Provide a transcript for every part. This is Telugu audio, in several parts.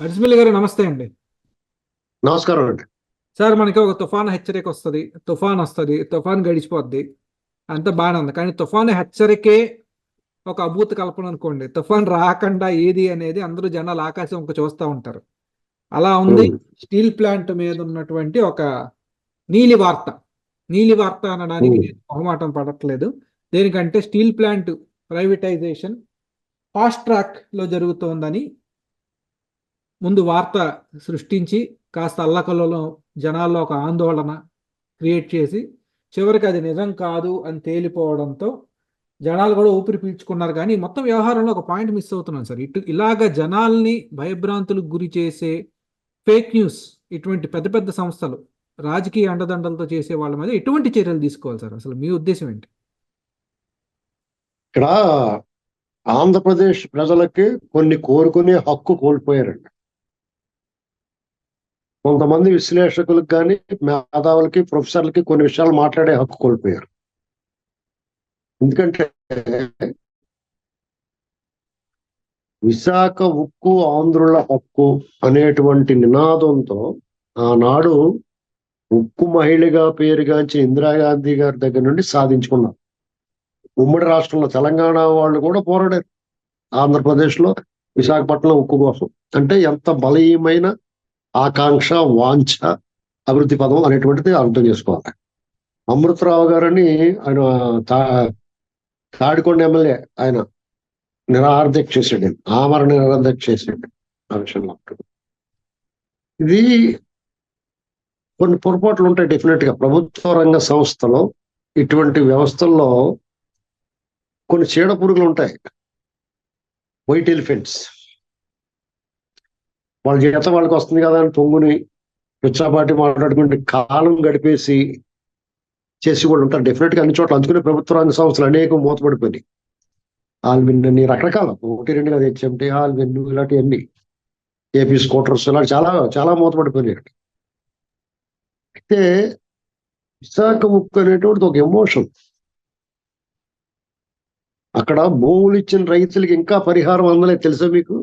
అజ్మిల్ గారు నమస్తే అండి. నమస్కారం అండి. సార్ మనకి ఒక తుఫాన్ హెచ్చరిక వస్తుంది. తుఫాన్ వస్తుంది. తుఫాన్ గడిచిపోద్ది. అంత బాగానే ఉంది. కానీ తుఫాన్ హెచ్చరికే ఒక అభూత కల్పన అనుకోండి. తుఫాన్ రాకుండా ఏది అనేది అందరూ జనాలు ఆకాశం ఒక చూస్తూ ఉంటారు. అలా ఉంది. స్టీల్ ప్లాంట్ మీద ఉన్నటువంటి ఒక నీలి వార్త. నీలి వార్త అనడానికి మొహమాటం పడట్లేదు. దేనికంటే స్టీల్ ప్లాంట్ ప్రైవేటైజేషన్ ఫాస్ట్ ట్రాక్లో జరుగుతోందని ముందు వార్త సృష్టించి కాస్త అల్లకల్లోలం జనాల్లో ఒక ఆందోళన క్రియేట్ చేసి చివరికి అది నిజం కాదు అని తేలిపోవడంతో జనాలు కూడా ఊపిరి పీల్చుకున్నారు. కానీ మొత్తం వ్యవహారంలో ఒక పాయింట్ మిస్ అవుతున్నాను సార్. ఇటు ఇలాగ జనాల్ని భయభ్రాంతులకు గురి చేసే ఫేక్ న్యూస్ ఇటువంటి పెద్ద పెద్ద సంస్థలు రాజకీయ అండదండలతో చేసే వాళ్ళ మీద ఎటువంటి చర్యలు తీసుకోవాలి సార్? అసలు మీ ఉద్దేశం ఏంటి? ఇక్కడ ఆంధ్రప్రదేశ్ ప్రజలకి కొన్ని కోరుకునే హక్కు కోల్పోయారండి. కొంతమంది విశ్లేషకులకు కానీ మేధావులకి ప్రొఫెసర్లకి కొన్ని విషయాలు మాట్లాడే హక్కు కోల్పోయారు. ఎందుకంటే విశాఖ ఉక్కు ఆంధ్రుల హక్కు అనేటువంటి నినాదంతో ఆనాడు ఉక్కు మహిళగా పేరుగాంచి ఇందిరాగాంధీ గారి దగ్గర నుండి సాధించుకున్నారు. ఉమ్మడి రాష్ట్రంలో తెలంగాణ వాళ్ళు కూడా పోరాడారు. ఆంధ్రప్రదేశ్లో విశాఖపట్నం ఉక్కు కోసం. అంటే ఎంత బలీయమైన ఆకాంక్ష వాంఛ అభివృద్ధి పదం అనేటువంటిది అర్థం చేసుకోవాలి. అమృతరావు గారని ఆయన తా తాడికొండ ఎమ్మెల్యే ఆయన నిరాహారదీక్ష చేసాడు ఆమరణ నిరాహారదీక్ష చేసాడు ఆ విషయంలో. ఇది కొన్ని పొరపాట్లు ఉంటాయి డెఫినెట్గా ప్రభుత్వ రంగ సంస్థలో ఇటువంటి వ్యవస్థల్లో కొన్ని చీడ పురుగులు ఉంటాయి. White elephants. వాళ్ళ జీతం వాళ్ళకి వస్తుంది కదా అని పొంగుని పిచ్చాపాటి మాట్లాడుకుంటే కాలం గడిపేసి చేసి కూడా ఉంటారు. డెఫినెట్గా అన్ని చోట్ల అందుకునే ప్రభుత్వ రంగ సంస్థలు అనేక మూతపడిపోయినాయి. ఆల్విన్ అన్ని రకరకాల ఒకటి రెండు కదా హెచ్ఎంటీ ఆల్విన్ ఇలాంటివన్నీ ఏపీ స్కూటర్స్ ఇలా చాలా చాలా మూతపడిపోయినాయి. అయితే విశాఖ ముక్కు అనేటువంటిది ఒక ఎమోషన్ అక్కడ భూములు ఇచ్చిన రైతులకి ఇంకా పరిహారం అందలేదు. తెలుసా మీకు?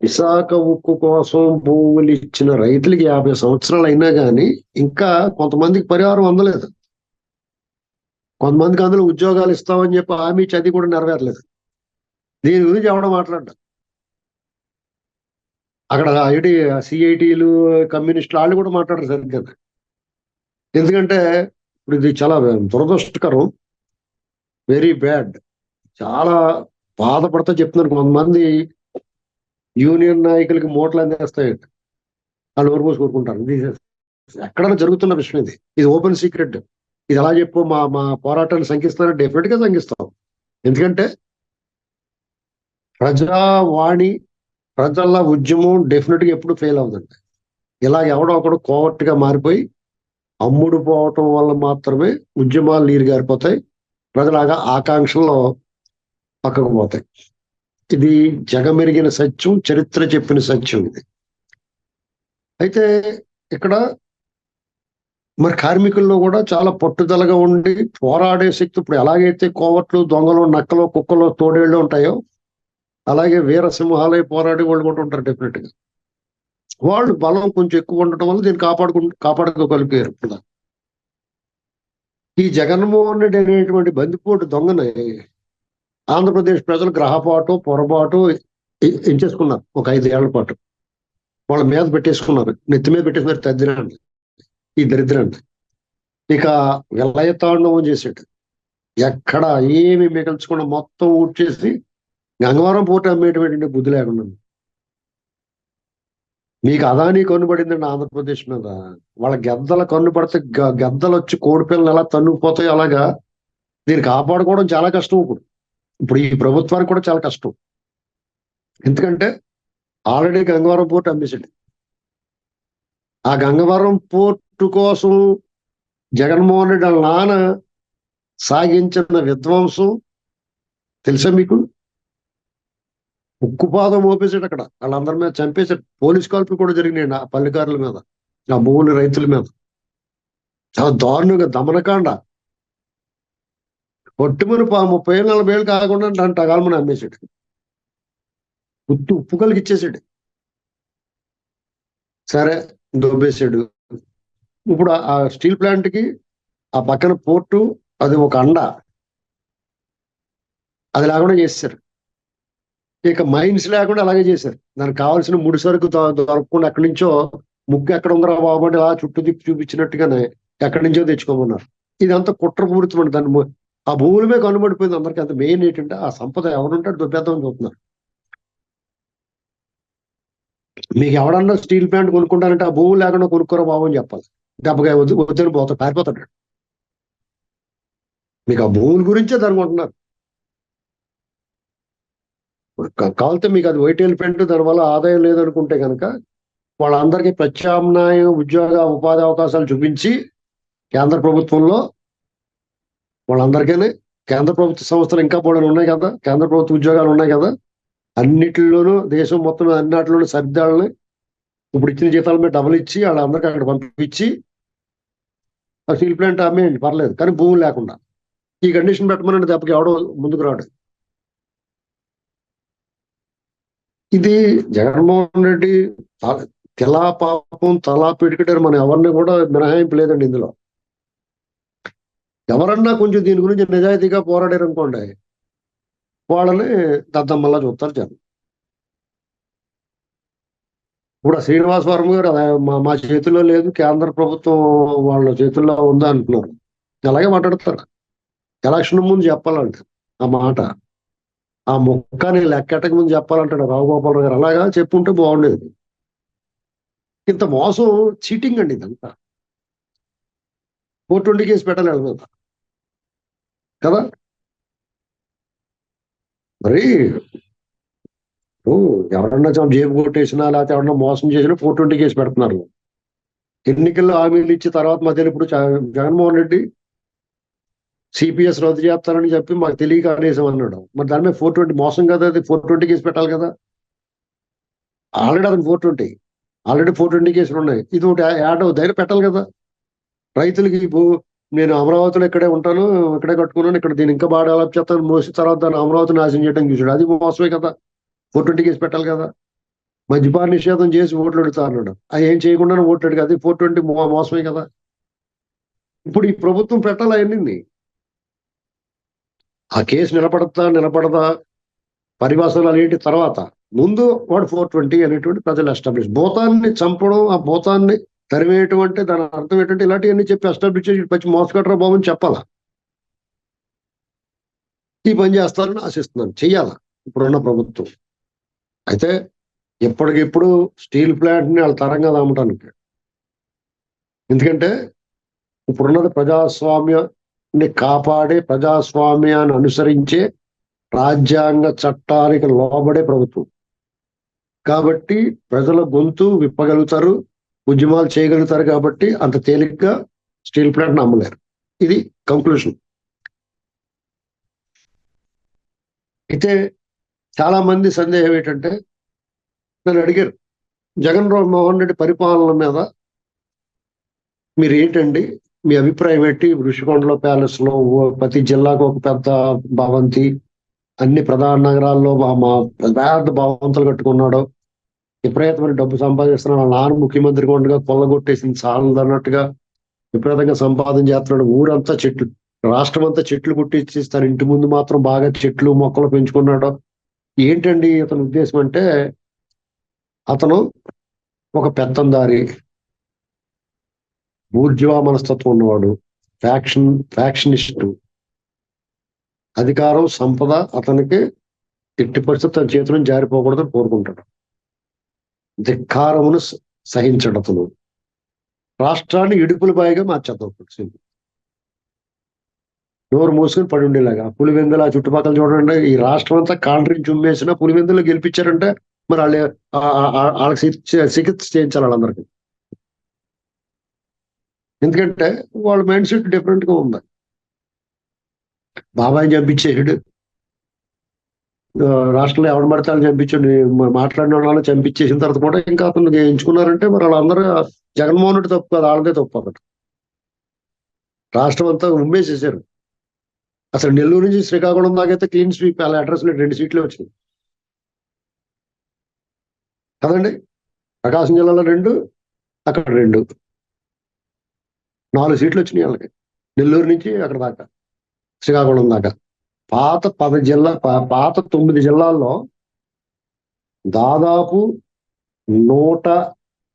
విశాఖ ఉక్కు కోసం భూములు ఇచ్చిన రైతులకి యాభై సంవత్సరాలు అయినా కానీ ఇంకా కొంతమందికి పరిహారం అందలేదు. కొంతమందికి అందులో ఉద్యోగాలు ఇస్తామని చెప్పి హామీ చది కూడా నెరవేరలేదు. దీని గురించి ఎవడం మాట్లాడ్డా? అక్కడ ఐటి సిఐటీలు కమ్యూనిస్టులు వాళ్ళు కూడా మాట్లాడరు సరిగ్గా. ఎందుకంటే ఇప్పుడు ఇది చాలా దురదృష్టకరం. వెరీ బ్యాడ్ చాలా బాధపడతా చెప్తున్నారు కొంతమంది యూనియన్ నాయకులకి మూటలు అందేస్తాయి వాళ్ళు ఊరు పోసి కోరుకుంటారు. ఇది ఎక్కడైనా జరుగుతున్న విషయం ఇది. ఇది ఓపెన్ సీక్రెట్. ఇది ఎలా చెప్పు మా మా పోరాటాన్ని శంకిస్తారని డెఫినెట్గా శంకిస్తాం ఎందుకంటే ప్రజావాణి ప్రజల ఉద్యమం డెఫినెట్గా ఎప్పుడు ఫెయిల్ అవుతుంది ఇలా ఎవడో ఒకడు కోవర్ట్గా మారిపోయి అమ్ముడు పోవటం వల్ల మాత్రమే ఉద్యమాలు నీరు గారిపోతాయి. ప్రజలాగా ఆకాంక్షల్లో పక్కకు పోతాయి. ఇది జగమెరిగిన సత్యం చరిత్ర చెప్పిన సత్యం ఇది. అయితే ఇక్కడ మరి కార్మికుల్లో కూడా చాలా పట్టుదలగా ఉండి పోరాడే శక్తి ఇప్పుడు ఎలాగైతే కోవట్లు దొంగలు నక్కలు కుక్కలు తోడేళ్ళు ఉంటాయో అలాగే వీరసింహాలై పోరాడే వాళ్ళు కూడా ఉంటారు డెఫినెట్గా. వాళ్ళు బలం కొంచెం ఎక్కువ ఉండటం వల్ల దీన్ని కాపాడుకు కాపాడుకోగలిగారు ఇప్పుడు ఈ జగన్మోహన్ రెడ్డి అనేటువంటి బందిపోటు దొంగని ఆంధ్రప్రదేశ్ ప్రజలు గ్రహపాటు పొరపాటు ఎంచేసుకున్నారు. ఒక ఐదు ఏళ్ళ పాటు. వాళ్ళ మీద పెట్టేసుకున్నారు. నెత్తి మీద పెట్టేసుకున్నారు తద్దినాన్ని ఈ దరిద్రాన్ని. ఇక విలయతాండవం చేసాడు ఎక్కడ ఏమి మిగల్చకుండా మొత్తం ఊడ్చేసి గంగవరం పూట అమ్మేటువంటి బుద్ధి లేకుండా మీకు అదానీ కన్నుపడిందండి ఆంధ్రప్రదేశ్ మీద. వాళ్ళ గెద్దల కన్ను పడితే గ- గెద్దలు వచ్చి కోడి పిల్లలు ఎలా తన్నుకుపోతాయి అలాగా దీన్ని కాపాడుకోవడం చాలా కష్టం ఇప్పుడు. ఇప్పుడు ఈ ప్రభుత్వానికి కూడా చాలా కష్టం. ఎందుకంటే ఆల్రెడీ గంగవరం పోర్టు అమ్మేసాడు ఆ గంగవరం పోర్టు కోసం జగన్మోహన్ రెడ్డి నాన్న సాగించిన విధ్వంసం తెలుసా మీకు? ఉక్కుపాదం మోపేసాడు అక్కడ. వాళ్ళందరి మీద చంపేశాడు పోలీస్ కాల్పులు కూడా జరిగినాయి ఆ పల్లెకారుల మీద ఆ మూడు రైతుల మీద. చాలా దారుణంగా దమనకాండ. ఒట్టుమని పా ముప్పై ఏళ్ళు నలభై ఏళ్ళు కాకుండా దాని టగాలమని అమ్మేశాడు. ఉత్తు ఉప్పు కలిగి ఇచ్చేసాడు సరే దొబ్బేసాడు ఇప్పుడు ఆ- స్టీల్ ప్లాంట్కి ఆ పక్కన పోర్టు అది ఒక అండ. అది లేకుండా చేస్తారు ఇక మైన్స్ లేకుండా అలాగే చేశారు. దానికి కావాల్సిన ముడి సరుకు దొరకకుండా ఎక్కడి నుంచో ముగ్గు ఎక్కడ ఉందరా బాబు అంటే అలా చుట్టూ తిప్పి చూపించినట్టుగానే ఎక్కడి నుంచో తెచ్చుకోమన్నారు. ఇదంతా కుట్రపూరితమండి దాన్ని ము- ఆ భూములమే మీద కనుబడిపోయింది అందరికీ. అంత మెయిన్ ఏంటంటే ఆ సంపద ఎవరుంటాడు దొబ్బేద్దామని చూస్తున్నారు మీకు ఎవడన్నా స్టీల్ ప్లాంట్ కొనుక్కుంటానంటే ఆ భూములు లేకుండా కొనుక్కోరా బాబు అని చెప్పాలి. దెబ్బగా వద్దు వద్దని పోతాడు పారిపోతాడు. మీకు ఆ భూముల గురించే దాన్ని కొంటున్నారు కావాలంటే మీకు అది వైట్ ఎలిఫెంట్ దానివల్ల ఆదాయం లేదనుకుంటే కనుక వాళ్ళందరికీ ప్రత్యామ్నాయ ఉద్యోగ ఉపాధి అవకాశాలు చూపించి కేంద్ర ప్రభుత్వంలో వాళ్ళందరికీ కేంద్ర ప్రభుత్వ సంస్థలు ఇంకా పోవడం ఉన్నాయి కదా కేంద్ర ప్రభుత్వ ఉద్యోగాలు ఉన్నాయి కదా అన్నిటిలోనూ దేశం మొత్తం అన్నిటిలోనూ సర్దాలని ఇప్పుడు ఇచ్చిన జీతాల మీద డబుల్ ఇచ్చి వాళ్ళందరికీ అక్కడ పంపించి స్టీల్ ప్లాంట్ అమ్మేయండి పర్లేదు కానీ భూమి లేకుండా. ఈ కండిషన్ పెట్టమని దెబ్బకి ఎవడో ముందుకు రాడు. ఇది జగన్మోహన్ రెడ్డి తలా తెలా పాపం తలా పిడికటారు మనం ఎవరిని కూడా మినహాయింపు లేదండి ఇందులో. ఎవరన్నా కొంచెం దీని గురించి నిజాయితీగా పోరాడారు అనుకోండి వాళ్ళని దద్దమ్మల్లా చూస్తారు జనం. ఇప్పుడు ఆ శ్రీనివాస్ వర్మ గారు మా మా చేతిలో లేదు కేంద్ర ప్రభుత్వం వాళ్ళ చేతుల్లో ఉందా అంటున్నారు. అలాగే మాట్లాడతారు. ఎలక్షన్ ముందు చెప్పాలంట ఆ మాట. ఆ మొక్కని లెక్కటకు ముందు చెప్పాలంటాడు రావుగోపాలరావు గారు. అలాగా చెప్పుంటే బాగుండేది. ఇంత మోసం చీటింగ్ అండి ఇదంతా. ఫోర్ ట్వంటీ కేసు పెట్టాలి వాళ్ళ కదా? మరి ఓ, ఎవరన్నా జేబు కొట్టేసినా లేకపోతే ఎవరన్నా మోసం చేసినా ఫోర్ ట్వంటీ కేసు పెడుతున్నారు. ఎన్నికల్లో హామీలు ఇచ్చి తర్వాత మధ్యలో ఇప్పుడు జగన్మోహన్ రెడ్డి సిపిఎస్ రద్దు చేస్తారని చెప్పి మాకు తెలియక అనేసం అన్నాడు. మరి దాని మీద ఫోర్ ట్వంటీ మోసం కదా? అది ఫోర్ ట్వంటీ కేసు పెట్టాలి కదా? ఆల్రెడీ అతను four twenty already four twenty కేసులు ఉన్నాయి. ఇది ఒకటి యాడ్ అవుతుంది పెట్టాలి కదా? రైతులకి నేను అమరావతిలో ఇక్కడే ఉంటాను ఇక్కడే కట్టుకున్నాను ఇక్కడ దీన్ని ఇంకా బాగా డెవలప్ చేస్తాను మోసిన తర్వాత దాన్ని అమరావతి నాశనం చేయడం చూసాడు అది మోసమే కదా. ఫోర్ ట్వంటీ కేసు పెట్టాలి కదా. మద్యపాన నిషేధం చేసి ఓట్లు అడుగుతా అన్నాడు అది ఏం చేయకుండా ఓట్లు అడిగి అది ఫోర్ ట్వంటీ మోసమే కదా. ఇప్పుడు ఈ ప్రభుత్వం పెట్టాలి అవన్నీ ఆ కేసు నిలబడతా నిలబడదా? పరిభాషలు అనేటి తర్వాత? ముందు వాడు ఫోర్ ట్వంటీ అనేటువంటి ప్రజలు ఎస్టాబ్లిష్ భూతాన్ని చంపడం ఆ భూతాన్ని తరివేయటం అంటే దాని అర్థం ఏంటంటే ఇలాంటివన్నీ చెప్పి ఎస్టాబ్లిష్ చేసి పచ్చి మోసగట్రా బాబు అని చెప్పాలా? ఈ పని చేస్తారని ఆశిస్తున్నాను. చెయ్యాల? ఇప్పుడున్న ప్రభుత్వం. అయితే ఎప్పటికిప్పుడు స్టీల్ ప్లాంట్ని వాళ్ళ తరంగా దామటానికి. ఎందుకంటే ఇప్పుడున్నది ప్రజాస్వామ్యాన్ని కాపాడే ప్రజాస్వామ్యాన్ని అనుసరించే రాజ్యాంగ చట్టానికి లోబడే ప్రభుత్వం. కాబట్టి ప్రజల గొంతు విప్పగలుగుతారు. ఉద్యమాలు చేయగలుగుతారు కాబట్టి అంత తేలిగ్గా స్టీల్ ప్లాంట్ నమ్మలేరు. ఇది కంక్లూషన్ అయితే చాలా మంది సందేహం ఏంటంటే నన్ను అడిగారు జగన్ రావు మోహన్ రెడ్డి పరిపాలన మీద మీరు ఏంటండి మీ అభిప్రాయం ఏంటి? ఋషికొండలో ప్యాలెస్లో ప్రతి జిల్లాకు ఒక పెద్ద భవంతి అన్ని ప్రధాన నగరాల్లో మా- మా పెద్ద భవంతులు కట్టుకున్నాడు. విపరీతమైన డబ్బు సంపాదిస్తున్నాడు వాళ్ళ నాన్న ముఖ్యమంత్రిగా ఉండగా కొల్లగొట్టేసింది చాలదు అన్నట్టుగా విపరీతంగా సంపాదన చేస్తున్నాడు. ఊరంతా చెట్లు రాష్ట్రం అంతా చెట్లు కుట్టించి తన ఇంటి ముందు మాత్రం బాగా చెట్లు మొక్కలు పెంచుకున్నాడు. ఏంటండి అతని ఉద్దేశం అంటే అతను ఒక పెత్తందారి బూర్జువా మనస్తత్వం ఉన్నవాడు ఫ్యాక్షన్ ఫ్యాక్షనిస్ట్. అధికారం సంపద అతనికి ఎట్టి పరిస్థితి తన చేతులను జారిపోకూడదని కోరుకుంటాడు. ధిక్కారమును స- రాష్ట్రాన్ని ఇడుపుల బాయిగా మార్చేద్దాం సింపుల్. నోరు మూసుకుని పడి ఉండేలాగా. పులివెందుల ఆ చుట్టుపక్కల చూడండి ఈ రాష్ట్రం అంతా కాండ్రీని చుమ్మేసిన పులివెందులు గెలిపించారంటే మరి వాళ్ళు వాళ్ళకి చికిత్స చేయించాలి వాళ్ళందరికీ. ఎందుకంటే వాళ్ళ మైండ్ సెట్ డిఫరెంట్గా ఉంది. బాబాయ్ చంపించేసాడు రాష్ట్రంలో ఎవరు పడితే వాళ్ళు చంపించండి. మాట్లాడిన వాళ్ళు చంపించేసిన తర్వాత కూడా ఇంకా అతను ఎంచుకున్నారంటే మరి వాళ్ళందరూ జగన్మోహన్ రెడ్డి తప్పు కాదు వాళ్ళదే తప్పు అక్కడ రాష్ట్రం అంతా ఉమ్మేసేసారు అసలు నెల్లూరు నుంచి శ్రీకాకుళం దాకైతే క్లీన్ స్వీప్ అలా అడ్రస్ రెండు సీట్లు వచ్చింది కదండి? ప్రకాశం జిల్లాలో రెండు అక్కడ రెండు. నాలుగు సీట్లు వచ్చినాయి వాళ్ళకి. నెల్లూరు నుంచి అక్కడ దాకా శ్రీకాకుళం దాకా. పాత పది జిల్లా పాత తొమ్మిది జిల్లాల్లో దాదాపు నూట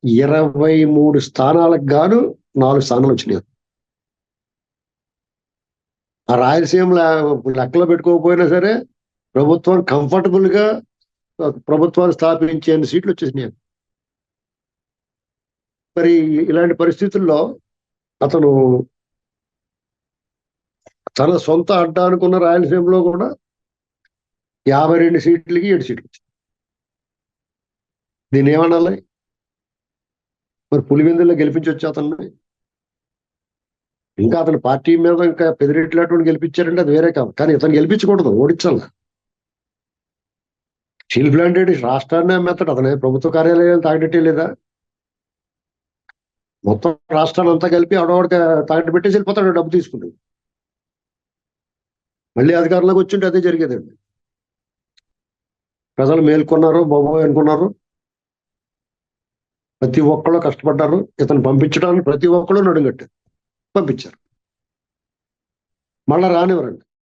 ఇరవై మూడు స్థానాలకు గాను నాలుగు స్థానాలు వచ్చినాయి. ఆ రాయలసీమలో లెక్కలో పెట్టుకోకపోయినా సరే ప్రభుత్వం కంఫర్టబుల్గా ప్రభుత్వాన్ని స్థాపించే సీట్లు వచ్చేసినాయి. మరి ఇలాంటి పరిస్థితుల్లో అతను తన సొంత అడ్డ అనుకున్న రాయలసీమలో కూడా యాభై రెండు సీట్లకి ఏడు సీట్లు వచ్చాయి. దీన్ని ఏమనాలి? మరి పులివెందుల్లో గెలిపించవచ్చు అతన్ని? ఇంకా అతని పార్టీ మీద ఇంకా పెదిరెట్లాంటి గెలిపించారంటే అది వేరే కాదు. కానీ ఇతను గెలిపించకూడదు ఓడించాల. స్టీల్ లాంటి రాష్ట్రాన్ని అమ్మేస్తాడు. అతనే ప్రభుత్వ కార్యాలయాలు తాగటట్టే లేదా? మొత్తం రాష్ట్రాన్ని అంతా కలిపి ఆడవాడికి తాగట్టు పెట్టేసి వెళ్ళిపోతాడు డబ్బు తీసుకుని మళ్ళీ అధికారంలోకి వచ్చింటే అదే జరిగేదండి. ప్రజలు మేల్కొన్నారు బాబోయ్ అనుకున్నారు. ప్రతి ఒక్కళ్ళు కష్టపడ్డారు. ఇతను పంపించడానికి ప్రతి ఒక్కళ్ళు నడుగట్టారు పంపించారు. మళ్ళా రానివ్వరండి.